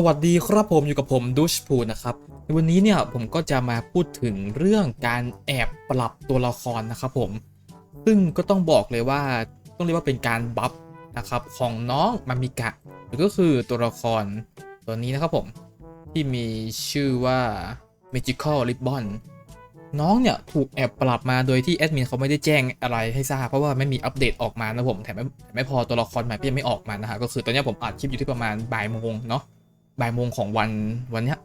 สวัสดีครับผมอยู่กับผมดูชพูนะครับในวันนี้เนี่ยผมก็จะมาพูดถึงเรื่องการแอบปรับตัวละครนะครับผม ซึ่งก็ต้องบอกเลยว่าต้องเรียกว่าเป็นการบัฟนะครับของน้องมามิกะหรือก็คือตัวละครตัวนี้นะครับผม ที่มีชื่อว่า Magical Ribbon น้องเนี่ยถูกแอบปรับมาโดยที่แอดมินเขาไม่ได้แจ้งอะไรให้ทราบเพราะว่าไม่มีอัปเดตออกมานะผมแถมไม่แถมไม่พอตัวละครใหม่ก็ยังไม่ออกมานะฮะก็คือตอนนี้ผมอัดคลิปอยู่ที่ประมาณบ่ายโมงเนาะ บ่ายโมงของวันวันเนี้ย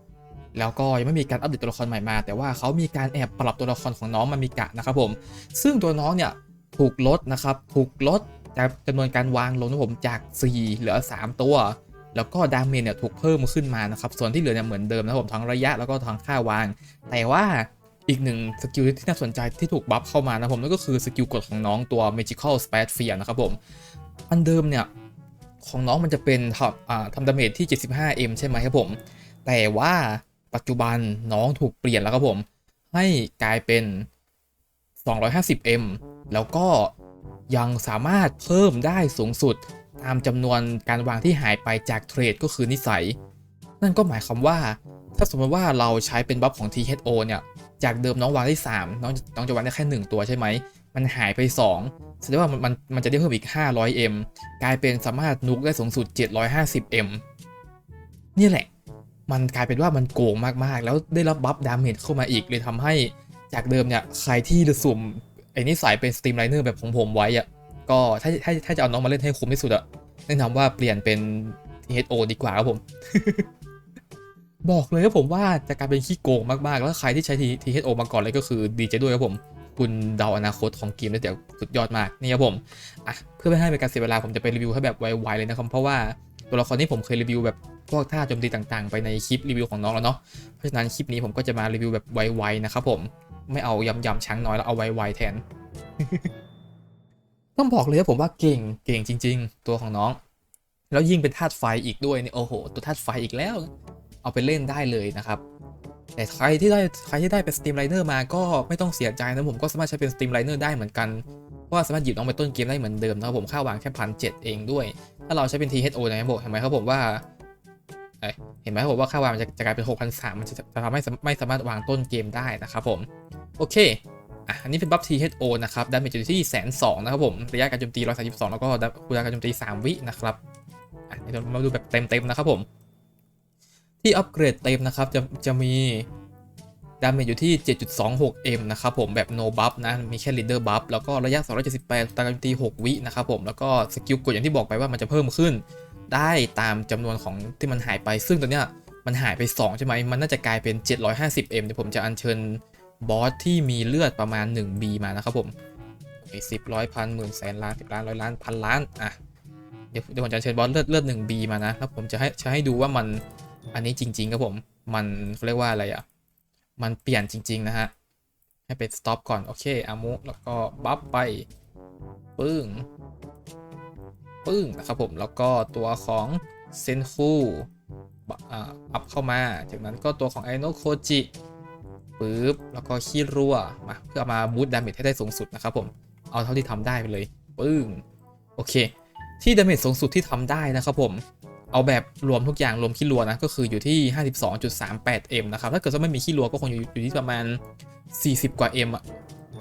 แล้วก็ยังไม่มีการอัปเดตตัวละครใหม่มา แต่ว่าเขามีการแอบปรับตัวละครของน้องมามิกะนะครับผม ซึ่งตัวน้องเนี่ยถูกลดนะครับถูกลดจากจำนวนการวางลงนะผมจาก 4 เหลือ 3 ตัว แล้วก็ดาเมจเนี่ยถูกเพิ่มขึ้นมานะครับส่วนที่เหลือเนี่ยเหมือนเดิมนะผมทั้งระยะแล้วก็ทั้งค่าวาง แต่ว่าอีกหนึ่งสกิลที่น่าสนใจที่ถูกบัฟเข้ามานะผมนั่นก็คือสกิลกดของน้องตัว Magical Sphere นะครับผมอันเดิมเนี่ย ของน้องมันจะเป็นทำอ่าทำดาเมจที่ 75m ใช่ไหมครับผม แต่ว่าปัจจุบันน้องถูกเปลี่ยนแล้วครับผม ให้กลายเป็น 250m แล้วก็ยังสามารถเพิ่มได้สูงสุดตามจำนวนการวางที่หายไปจากเทรดก็คือนิสัย นั่นก็หมายความว่า ถ้าสมมติว่าเราใช้เป็นบัฟของ THO เนี่ย จากเดิมน้องวางได้ 3 น้องน้องจะวางได้แค่ 1 ตัวใช่ไหม มันหายไป 2 แสดงว่ามันมันจะได้เพิ่มอีก 500m กลายเป็นสามารถนุกได้สูงสุด 750m นี่แหละ มันกลายเป็นว่ามันโกงมากๆ แล้วได้รับบัฟดาเมจเข้ามาอีกเลยทำให้จากเดิมเนี่ยใครที่จะสุ่มไอ้นิสัยเป็นสตรีมไลเนอร์แบบของผมไว้อะก็ถ้าถ้าถ้าจะเอาน้องมาเล่นให้คุ้มที่สุดอะแนะนำว่าเปลี่ยนเป็น THO ดีกว่าครับผม บอกเลยครับผมว่าจะกลายเป็นขี้โกงมากๆ แล้วใครที่ใช้ THO มาก่อนเลยก็คือดีใจด้วยครับผม คุณเดาอนาคตของเกมได้เดี๋ยวสุดยอดมากนี่ครับผมอะเพื่อไม่ให้เป็นการเสียเวลาผมจะไปรีวิวให้แบบไวๆเลยนะครับเพราะว่าตัวละครนี้ผมเคยรีวิวแบบพวกท่าโจมตีต่างๆ ไปในคลิปรีวิวของน้องแล้วเนาะเพราะฉะนั้นคลิปนี้ผมก็จะมารีวิวแบบไวๆนะครับผมไม่เอายำๆช้างน้อยแล้วเอาไวๆแทนต้องบอกเลยว่าผมว่าเก่งเก่งจริง ๆ ตัวของน้อง แล้วยิ่งเป็นธาตุไฟอีกด้วยเนี่ยโอ้โห ตัวธาตุไฟอีกแล้ว เอาไปเล่นได้เลยนะครับ แต่ใครที่ได้ใครที่ได้เป็นสตรีมไลเนอร์มาก็ไม่ต้องเสียใจนะผมก็สามารถใช้เป็นสตรีมไลเนอร์ได้เหมือนกันเพราะว่าสามารถหยิบน้องไปต้นเกมได้เหมือนเดิมนะครับผมค่าวางแค่พันเเองด้วย ถ้าเราใช้เป็น THO นะครับผมเห็นไหมครับผมว่าเเห็นไหมครับผมว่าค่าวางมันจะจะกลายเป็น6,300มันจะทำให้ไม่สามารถวางต้นเกมได้นะครับผมโอเคอะอันนี้เป็นบัฟ THO นะครับดาเมจอยู่ที่แสนสองนะครับผมระยะการโจมตี132แล้วก็คูณการโจมตี 3 วินะครับอะมาดูแบบเต็มๆนะครับผม ที่อัปเกรดเต็มนะครับจะจะมีดาเมจอยู่ที่ 7.26m นะครับผมแบบ no buff นะ มีแค่ leader buff แล้วก็ระยะ 278ตารางตี 6 วินะครับผม แล้วก็สกิลกดอย่างที่บอกไปว่ามันจะเพิ่มขึ้น ได้ตามจำนวนของที่มันหายไป ซึ่งตอนเนี้ยมันหายไป 2 ใช่ไหม มันน่าจะกลายเป็น 750m เดี๋ยวผมจะอัญเชิญบอสที่มีเลือดประมาณ 1b มานะครับผมสิบร้อยพันหมื่นแสนล้านสิบล้านร้อยล้านพันล้าน อะ เดี๋ยวเดี๋ยวผมจะอัญเชิญบอสเลือดเลือด 1b มานะ แล้วผมจะให้จะให้ดูว่ามัน อันนี้จริง ๆ ครับผม มันเรียกว่าอะไรอะ มันเปลี่ยนจริง ๆ นะฮะ ให้เป็น stop ก่อน โอเคอามุ แล้วก็บัฟไป ปึ้ง ปึ้งนะครับผม แล้วก็ตัวของเซนคูอัพเข้ามา จากนั้นก็ตัวของไอโนโคจิปึ๊บ แล้วก็ขี้รัวมา เพื่อมาบูตดาเมจให้ได้สูงสุดนะครับผม เอาเท่าที่ทำได้ไปเลย ปึ้ง โอเค ที่ดาเมจสูงสุดที่ทำได้นะครับผม เอาแบบรวมทุกอย่างรวมขี้รัวนะก็คืออยู่ที่ 52.38m นะครับถ้าเกิดว่าไม่มีขี้รัวก็คงอยู่อยู่ที่ประมาณ 40 กว่า m อะ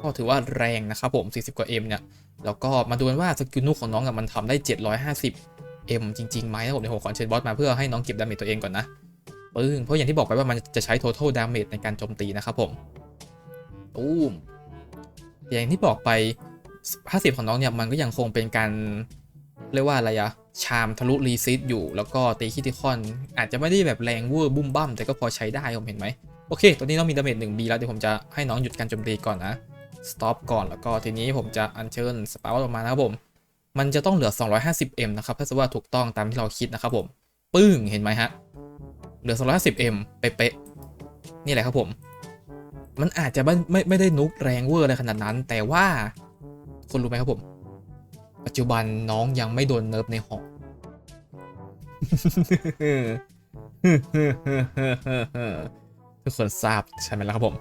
ก็ถือว่าแรงนะครับผม 40 กว่า m เนี่ยแล้วก็มาดูกันว่าสกิลนุกของน้องมันทำได้ 750m จริงๆไหมนะผมเดี๋ยวผมขอเชิญบอสมาเพื่อให้น้องเก็บดาเมจตัวเองก่อนนะปึ้งเพราะอย่างที่บอกไปว่ามันจะใช้ total damage ในการโจมตีนะครับผมตูมอย่างที่บอกไป 50 ของน้องเนี่ยมันก็ยังคงเป็นการเรียกว่าอะไรอะ ชามทะลุรีซิตอยู่ แล้วก็ตีคิติคอน อาจจะไม่ได้แบบแรงเวอร์บุ้มบั้มแต่ก็พอใช้ได้ผมเห็นไหมโอเค ตอนนี้น้องมีดาเมจ 1B แล้วเดี๋ยวผมจะให้น้องหยุดการโจมตีก่อนนะ stop ก่อนแล้วก็ทีนี้ผมจะอัญเชิญสปาร์ออกมานะครับผม มันจะต้องเหลือ 250m นะครับถ้าสมมติว่าถูกต้องตามที่เราคิดนะครับผมปึ้งเห็นไหมฮะเหลือ 250m เป๊ะๆนี่แหละครับผม มันอาจจะไม่ไม่ไม่ได้นุกแรงเวอร์อะไรขนาดนั้น แต่ว่าคนรู้ไหมครับผม ปัจจุบันน้องยังไม่โดนเนิร์ฟในหอทุกคนทราบใช่ไหมล่ะครับผม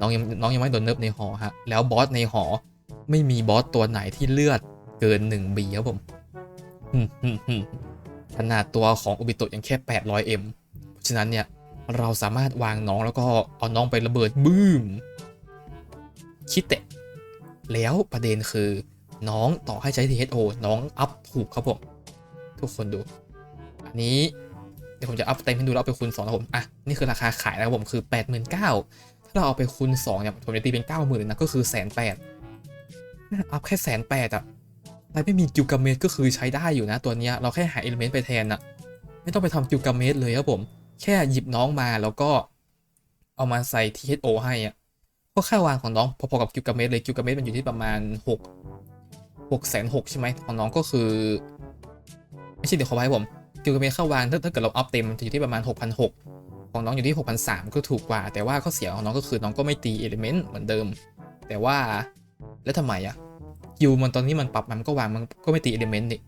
น้องยังน้องยังไม่โดนเนิร์ฟในหอฮะ แล้วบอสในหอ ไม่มีบอสตัวไหนที่เลือดเกิน1บีครับผมขนาดตัวของโอบิโตะยังแค่ 800M เพราะฉะนั้นเนี่ย เราสามารถวางน้องแล้วก็เอาน้องไประเบิดบูมคิดเตะ แล้วประเด็นคือ น้องต่อให้ใช้ THO น้องอัพถูกครับผม ทุกคนดู อันนี้เดี๋ยวผมจะอัพเต็มให้ดูแล้วเอาไปคูณ2นะผมอะนี่คือราคาขายนะครับผมคือ 89,000ถ้าเราเอาไปคูณ2เนี่ยผมจะตีเป็น 90,000เลยนะก็คือแสนแปดอัพแค่แสนแปดอะแต่ไม่มีกิลกาเมตก็คือใช้ได้อยู่นะตัวนี้เราแค่หาเอลิเมนต์ไปแทนอะไม่ต้องไปทำกิลกาเมตเลยครับผม แค่หยิบน้องมาแล้วก็เอามาใส่ THO ให้อะก็ค่าวางของน้องพอๆกับกิลกาเมตเลยกิลกาเมตมันอยู่ที่ประมาณ 6 6แสนหใช่ไหมของน้องก็คือ ไม่ใช่เดี๋ยวขอไว้ผมกิลเมตเข้าวางถ้าถ้าเกิดเราอัพเต็มจะอยู่ที่ประมาณ 6,600 ของน้องอยู่ที่ 6,300 ก็ถูกกว่า แต่ว่าข้อเสียของน้องก็คือน้องก็ไม่ตีเอลิเมนต์เหมือนเดิม แต่ว่าแล้วทำไมอะกิลมันตอนนี้มันปรับมันก็วางมันก็ไม่ตีเอลิเมนต์นี่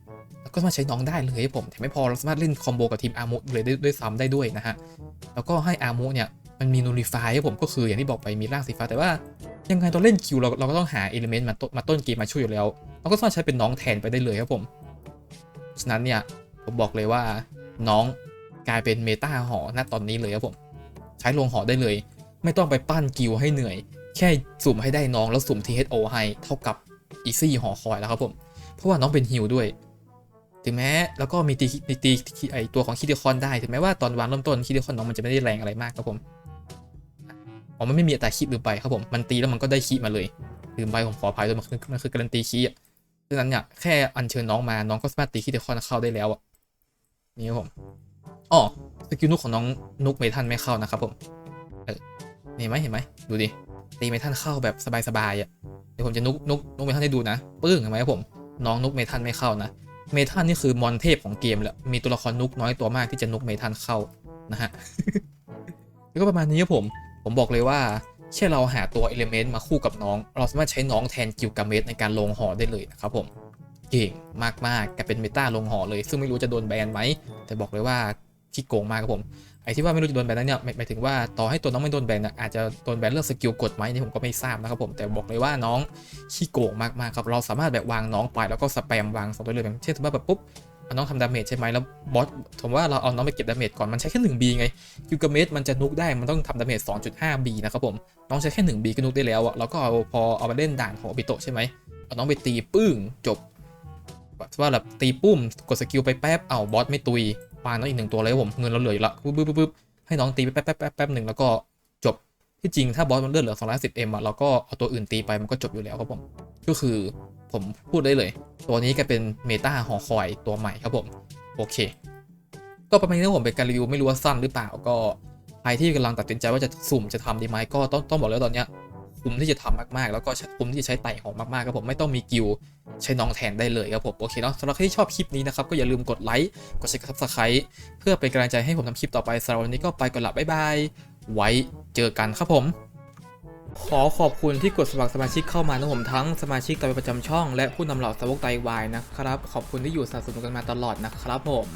แล้วก็มาใช้น้องได้เลยผมแถมไม่พอเราสามารถเล่นคอมโบกับทีมอาร์มุเลยได้วยซ้ำได้ด้วยนะฮะแล้วก็ให้อาร์มุเนี่ยมันมีนูริฟายครับผมก็คืออย่างที่บอกไปมีร่างสีฟ้าแต่ว่า ยังไงตอนเล่นคิวเราเราก็ต้องหาเอลิเมนต์มาต้นมาต้นเกมมาช่วยอยู่แล้วเราก็สามารถใช้เป็นน้องแทนไปได้เลยครับผมฉะนั้นเนี่ยผมบอกเลยว่าน้องกลายเป็นเมตาหอณตอนนี้เลยครับผมใช้ลงหอได้เลย ไม่ต้องไปปั้นกิวให้เหนื่อย แค่สุ่มให้ได้น้องแล้วสุ่ม THO ให้เท่ากับอีซี่หอคอยแล้วครับผมเพราะว่าน้องเป็นฮิลด้วยถึงแม้แล้วก็มีตีมีตีไอตัวของคิดิคอนได้ ถึงแม้ว่าตอนวางเริ่มต้นคิดิคอนน้องมันจะไม่ได้แรงอะไรมากครับผม อ๋อมันไม่มีอัตราคิดลืมไปครับผมมันตีแล้วมันก็ได้คิมาเลยลืมไปผมขออภัยด้วยมันคือมันคือการันตีคิอะดังนั้นเนี่ยแค่อัญเชิญน้องมาน้องก็สามารถตีคิดิคอนเข้าได้แล้วอะนี่ครับผมอ๋อสกิลนุกของน้องนุกเมทันไม่เข้านะครับผมเออเห็นไหมเห็นไหมดูดิตีเมทันเข้าแบบสบายๆอะเดี๋ยวผมจะนุกนุกนุกเมทันให้ดูนะปึ้งเห็นไหมครับผมน้องนุกเมทันไม่เข้านะเมทันนี่คือมอนเทพของเกมแหละมีตัวละครนุกน้อยตัวมากที่จะนุกเมทันเข้านะฮะแล้วก็ประมาณนี้ครับผม ผมบอกเลยว่าแค่เราหาตัวเอลิเมนต์มาคู่กับน้อง เราสามารถใช้น้องแทนกิลกาเมตในการลงหอได้เลยนะครับผมเก่งมากๆกลายเป็นเมตาลงหอเลย ซึ่งไม่รู้จะโดนแบนไหม แต่บอกเลยว่าขี้โกงมากครับผม ไอ้ที่ว่าไม่รู้จะโดนแบนนั้นเนี่ยหมายถึงว่าต่อให้ตัวน้องไม่โดนแบนนะอาจจะโดนแบนเรื่องสกิลกดไหมนี่ผมก็ไม่ทราบนะครับผม แต่บอกเลยว่าน้องขี้โกงมากๆครับ เราสามารถแบบวางน้องไปแล้วก็สแปมวางสองตัวเลยแบบเช่นสมมติแบบปุ๊บ น้องทำดาเมจใช่ไหมแล้วบอสผมว่าเราเอาน้องไปเก็บดาเมจก่อนมันใช้แค่ 1B ไงกิลกาเมตมันจะนุกได้มันต้องทำดาเมจ 2.5B นะครับผมน้องใช้แค่ 1B ก็นุกได้แล้วอะแล้วก็เอาพอเอามาเล่นด่านของอบิโตใช่ไหมเอาน้องไปตีปึ้งจบว่าแบบตีปุ้มกดสกิลไปแป๊บเอาบอสไม่ตุยวางน้องอีกหนึ่งตัวเลยผมเงินเราเหลืออยู่ละปุ๊บปุ๊บปุ๊บปุ๊บให้น้องตีไปแป๊บแป๊บแป๊บแป๊บหนึ่งแล้วก็จบที่จริงถ้าบอสมันเลือดเหลือ210 m อะเราก็เอาตัวอื่นตีไปมันก็จบอยู่แล้วครับผมก็คือ ผมพูดได้เลย ตัวนี้ก็เป็นเมตาหอคอยตัวใหม่ครับผมโอเค ก็ประมาณนี้ผมเป็นการรีวิวไม่รู้ว่าสั้นหรือเปล่าก็ใครที่กำลังตัดสินใจว่าจะสุ่มจะทำดีไหมก็ต้องต้องบอกแล้วตอนเนี้ยคุ้มที่จะทำมากๆ แล้วก็คุ้มที่จะใช้ไต่หองมากๆครับผมไม่ต้องมีกิลใช้น้องแทนได้เลยครับผมโอเคเนาะสำหรับใครที่ชอบคลิปนี้นะครับก็อย่าลืมกดไลค์กดแชร์กดซับสไครต์เพื่อเป็นกำลังใจให้ผมทำคลิปต่อไปสำหรับวันนี้ก็ไปก่อนละบ๊ายบายไว้เจอกันครับผม ขอขอบคุณที่กดสมัครสมาชิกเข้ามานะผมทั้งสมาชิกตามประจำช่องและผู้นำเหล่าสาวกไตวายนะครับ ขอบคุณที่อยู่สนับสนุนกันมาตลอดนะครับผม